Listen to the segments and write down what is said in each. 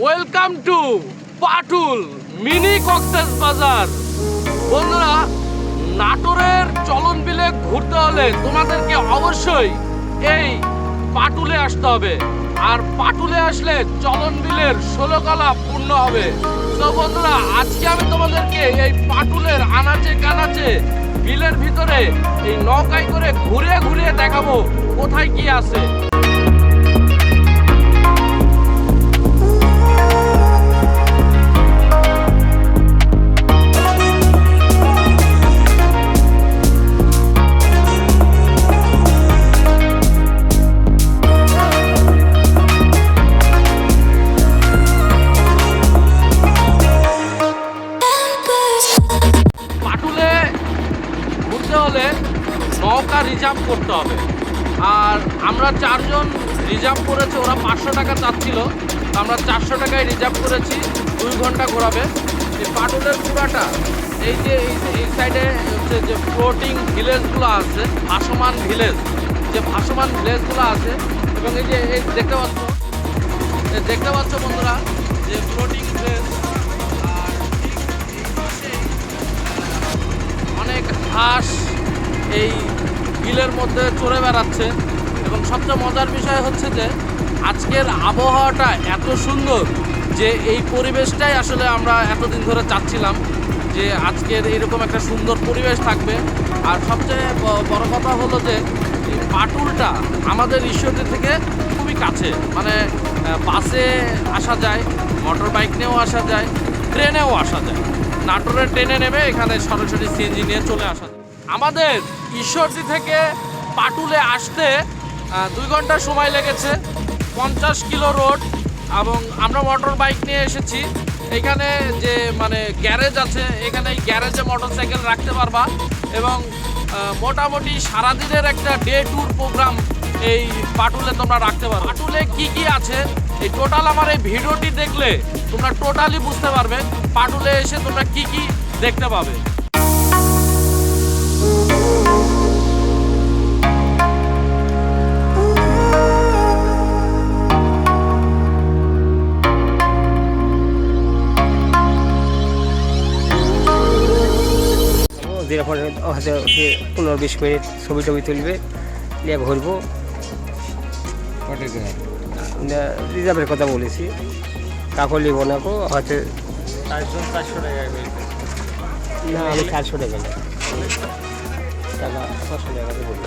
Welcome to Patul mini Cox's Bazar বন্ধুরা, নাটোরের চলন বিলে ঘুরতে হলে তোমাদেরকে অবশ্যই এই পাটুলে আসতে হবে। আর পাটুলে আসলে চলন বিলের ষোলো কলা পূর্ণ হবে। তো বন্ধুরা, আজকে আমি তোমাদেরকে এই পাটুলের আনাচে কানাচে বিলের ভিতরে এই নৌকায় করে ঘুরে ঘুরে দেখাবো কোথায় কি আছে। রিজার্ভ করতে হবে। আর আমরা চারজন রিজার্ভ করেছি, ওরা পাঁচশো টাকা চাচ্ছিল। আমরা চারশো টাকায় রিজার্ভ করেছি, দুই ঘণ্টা ঘোরাবে। এই পাটুলের পুরাটা এই যে, এই সাইডে হচ্ছে যে ফ্লোটিং ভিলেজগুলো আছে, ভাসমান ভিলেজ যে ভাসমান ভিলেজগুলো আছে, এবং এই যে, এই দেখতে পাচ্ছ দেখতে পাচ্ছ বন্ধুরা, যে ফ্লোটিং ভিলেজ আর অনেক হাঁস এই বিলের মধ্যে চড়ে বেড়াচ্ছে এবং সবচেয়ে মজার বিষয় হচ্ছে যে আজকের আবহাওয়াটা এত সুন্দর যে এই পরিবেশটাই আসলে আমরা এতদিন ধরে চাচ্ছিলাম যে আজকের এরকম একটা সুন্দর পরিবেশ থাকবে। আর সবচেয়ে বড় কথা হলো যে পাটুলটা আমাদের ঈশ্বরদী থেকে খুবই কাছে। মানে বাসে আসা যায় মোটর বাইক নিয়েও আসা যায় ট্রেনেও আসা যায়। নাটোরের ট্রেনে নেমে এখানে সরাসরি সিএনজি নিয়ে চলে আসা যায়। আমাদের ঈশ্বরদী থেকে পাটুলে আসতে দুই ঘণ্টা সময় লেগেছে, পঞ্চাশ কিলো রোড এবং আমরা মোটর বাইক নিয়ে এসেছি। এখানে যে মানে গ্যারেজ আছে, এখানে এই গ্যারেজে মোটর সাইকেল রাখতে পারবা এবং মোটামুটি সারাদিনের একটা ডে ট্যুর প্রোগ্রাম এই পাটুলে তোমরা রাখতে পারো। পাটুলে কি কি আছে? এই টোটাল আমার এই ভিডিওটি দেখলে তোমরা টোটালি বুঝতে পারবে পাটুলে এসে তোমরা কি কি দেখতে পাবে। দিনের পরে হয়তো সে পনেরো বিশ মিনিট ছবি টবি তুলবে নিয়ে ঘুরবো। রিজার্ভের কথা বলেছি। কাকলি বোনাকো হয়তো না আমি চারশো টাকা না বলব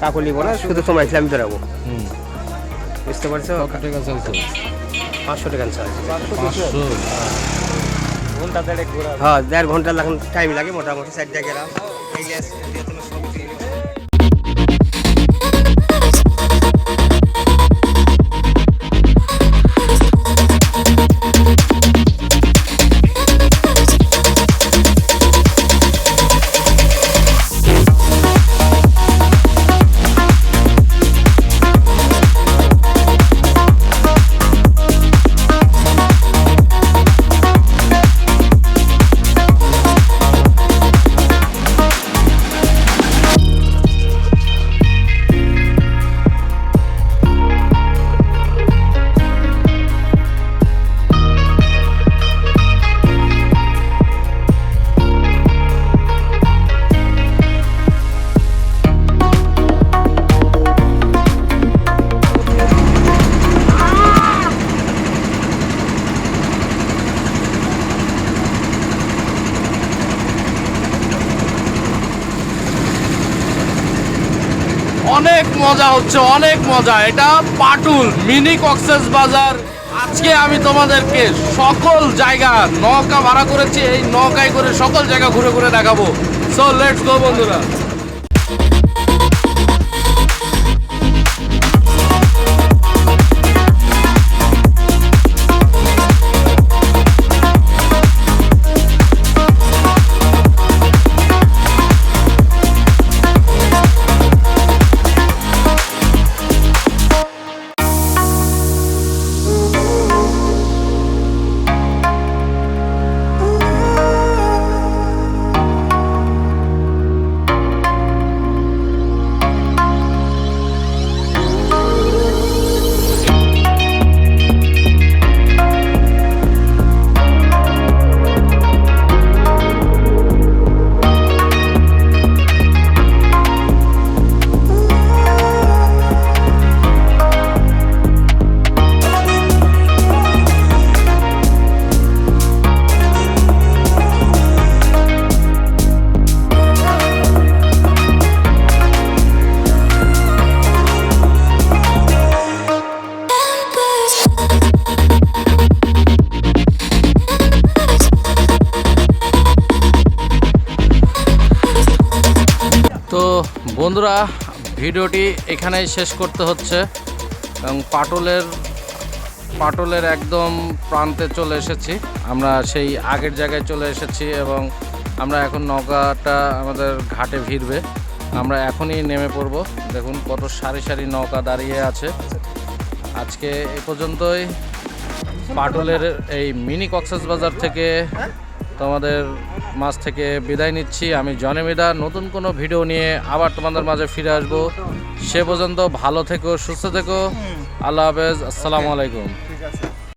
কাকলি বোনা শুধু তোমার ইসলাম ধরাবো বুঝতে পারছ? পাঁচশো টাকা চার্জ হ্যাঁ দেড় ঘণ্টা টাইম লাগে মোটামুটি সাইড দিয়ে গেলাম অনেক মজা হচ্ছে, অনেক মজা। এটা পাটুল, মিনি কক্সেস বাজার। আজকে আমি তোমাদেরকে সকল জায়গা নৌকা ভাড়া করেছি, এই নৌকায় করে সকল জায়গা ঘুরে ঘুরে দেখাবো। সো লেটস গো বন্ধুরা। বন্ধুরা, ভিডিওটি এখানেই শেষ করতে হচ্ছে এবং পাটলের পাটলের একদম প্রান্তে চলে এসেছি। আমরা সেই আগের জায়গায় চলে এসেছি এবং আমরা এখন নৌকাটা আমাদের ঘাটে ভিড়বে। আমরা এখনই নেমে পড়ব। দেখুন কত সারি সারি নৌকা দাঁড়িয়ে আছে। আজকে এ পর্যন্তই। পাটলের এই মিনি কক্সেস বাজার থেকে তোমাদের মাছ থেকে বিদায় নিচ্ছি। আমি জনেমিদা নতুন কোনো ভিডিও নিয়ে আবার তোমাদের মাঝে ফিরে আসব। সে পর্যন্ত ভালো থেকো সুস্থ থেকো। আল্লাহ হাফেজ। আসসালামু আলাইকুম। ঠিক আছে।